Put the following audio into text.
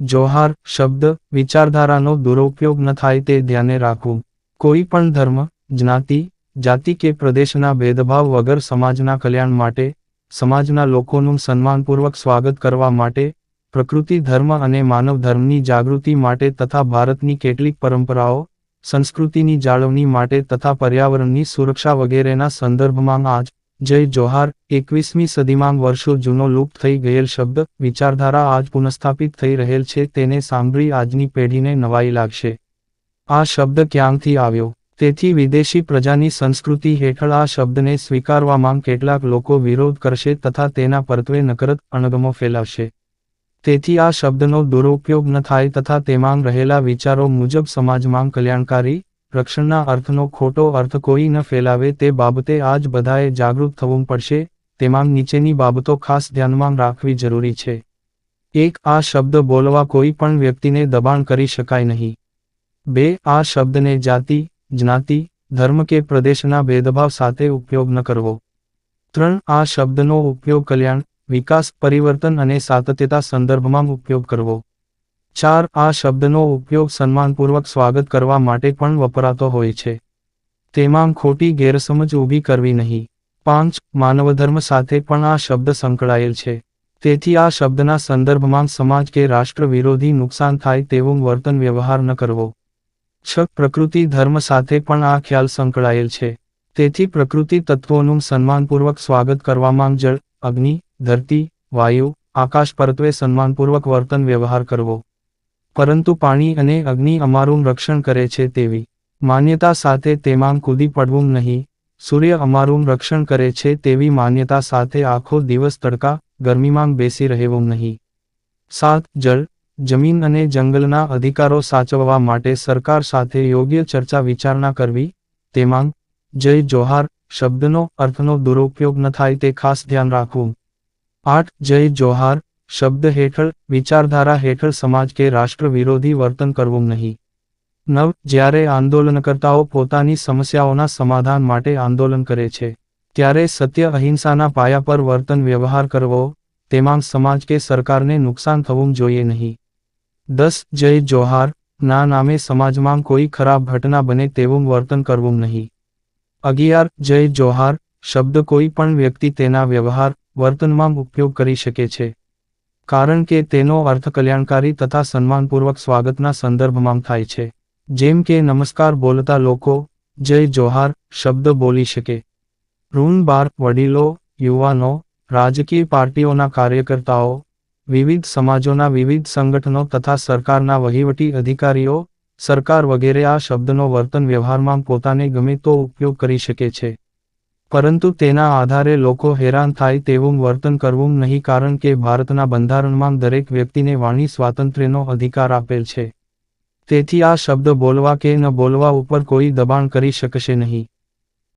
જોહાર શબ્દ વિચારધારાનો દુરુપયોગ ન થાય તે ધ્યાને રાખવું. કોઈ પણ ધર્મ, જ્ઞાતિ, જાતિ કે પ્રદેશના ભેદભાવ વગર સમાજના કલ્યાણ માટે, સમાજના લોકોનું સન્માનપૂર્વક સ્વાગત કરવા માટે, પ્રકૃતિ, ધર્મ અને માનવ ધર્મની જાગૃતિ માટે તથા ભારતની કેટલીક પરંપરાઓ, સંસ્કૃતિની જાળવણી માટે તથા પર્યાવરણની સુરક્ષા વગેરેના સંદર્ભમાં આજ જય જોહાર, એકવીસમી સદીમાં વર્ષો જૂનો લુપ્ત થઈ ગયેલ શબ્દ, વિચારધારા આજ પુનઃસ્થાપિત થઈ રહેલ છે, તેને સાંભળી આજની પેઢીને નવાઈ લાગશે. આ શબ્દ ક્યાંથી આવ્યો? તેથી વિદેશી પ્રજાની સંસ્કૃતિ હેઠળ આ શબ્દને સ્વીકારવામાં કેટલાક લોકો વિરોધ કરશે તથા તેના પરત્વે નકરત અણગમો ફેલાવશે. તેથી આ શબ્દનો દુરુપયોગ ન થાય તથા તેમાં રહેલા વિચારો મુજબ સમાજમાં કલ્યાણકારી રક્ષણના અર્થનો ખોટો અર્થ કોઈ ન ફેલાવે તે બાબતે આજ બધાએ જાગૃત થવું પડશે, તેમાં નીચેની બાબતો ખાસ ધ્યાનમાં રાખવી જરૂરી છે. એક, આ શબ્દ બોલવા કોઈ પણ વ્યક્તિને દબાણ કરી શકાય નહીં. બે, આ શબ્દને જાતિ, જ્ઞાતિ, ધર્મ કે પ્રદેશના ભેદભાવ સાથે ઉપયોગ ન કરવો. ત્રણ, આ શબ્દનો ઉપયોગ કલ્યાણ, વિકાસ, પરિવર્તન અને સાતત્યતા સંદર્ભમાં ઉપયોગ કરવો. ચાર આ શબ્દનો ઉપયોગ સન્માનપૂર્વક સ્વાગત કરવા માટે પણ વપરાતો હોય છે. તેમાં ખોટી ગેરસમજ ઊભી કરવી નહીં. પાંચ, માનવધર્મ સાથે પણ આ શબ્દ સંકળાયેલ છે. તેથી આ શબ્દના સંદર્ભમાં સમાજ કે રાષ્ટ્ર વિરોધી નુકસાન થાય તેવું વર્તન વ્યવહાર ન કરવો. છ, પ્રકૃતિ ધર્મ સાથે પણ આ ખ્યાલ સંકળાયેલ છે. તેથી પ્રકૃતિ તત્વોનું સન્માનપૂર્વક સ્વાગત કરવામાં જળ, અગ્નિ, ધરતી, વાયુ, આકાશ પરત્વે સન્માનપૂર્વક વર્તન વ્યવહાર કરવો. પરંતુ પાણી અને અગ્નિ અમારું રક્ષણ કરે છે તેવી માન્યતા સાથે તેમાં કૂદી પડવું નહીં. સૂર્ય અમારું રક્ષણ કરે છે તેવી માન્યતા સાથે આખો દિવસ તડકા, ગરમીમાં બેસી રહેવું નહીં. સાત, જળ, જમીન અને જંગલના અધિકારો સાચવવા માટે સરકાર સાથે યોગ્ય ચર્ચા વિચારણા કરવી. તેમાં, જય જોહાર શબ્દનો અર્થનો દુરુપયોગ ન થાય તે ખાસ ધ્યાન રાખવું. આઠ, જય જોહાર શબ્દ હેઠળ, વિચારધારા હેઠળ સમાજ કે રાષ્ટ્ર વિરોધી વર્તન કરવું નહીં. નવ, જ્યારે આંદોલનકર્તાઓ પોતાની સમસ્યાઓના સમાધાન માટે આંદોલન કરે છે, ત્યારે સત્ય અહિંસાના પાયા પર વર્તન વ્યવહાર કરવો, તેમાં સમાજ કે સરકારને નુકસાન થવું જોઈએ નહીં. દસ, જય જોહાર, ના નામે સમાજમાં કોઈ ખરાબ ઘટના બને તેવું વર્તન કરવું નહીં. અગિયાર, જય જોહાર, શબ્દ કોઈ પણ વ્યક્તિ તેના વ્યવહાર, વર્તનમાં ઉપયોગ કરી શકે છે. કારણ કે તેનો અર્થ કલ્યાણકારી તથા સન્માનપૂર્વક સ્વાગતના સંદર્ભમાં થાય છે. જેમ કે, નમસ્કાર બોલતા લોકો, જય જોહાર, શબ્દ બોલી શકે. ઋણ બાર, વડીલો, યુવાનો, રાજકીય પાર્ટીઓના કાર્યકર્તાઓ, વિવિધ સમાજોના વિવિધ સંગઠનો તથા સરકારના વહીવટી અધિકારીઓ, સરકાર વગેરે આ શબ્દનો વર્તન વ્યવહારમાં પોતાને ગમે તો ઉપયોગ કરી શકે છે. પરંતુ તેના આધારે લોકો હેરાન થાય તેવું વર્તન કરવું નહીં કારણ કે ભારતના બંધારણમાં દરેક વ્યક્તિને વાણી સ્વાતંત્ર્યનો અધિકાર આપેલ છે. તેથી આ શબ્દ બોલવા કે ન બોલવા ઉપર કોઈ દબાણ કરી શકશે નહીં.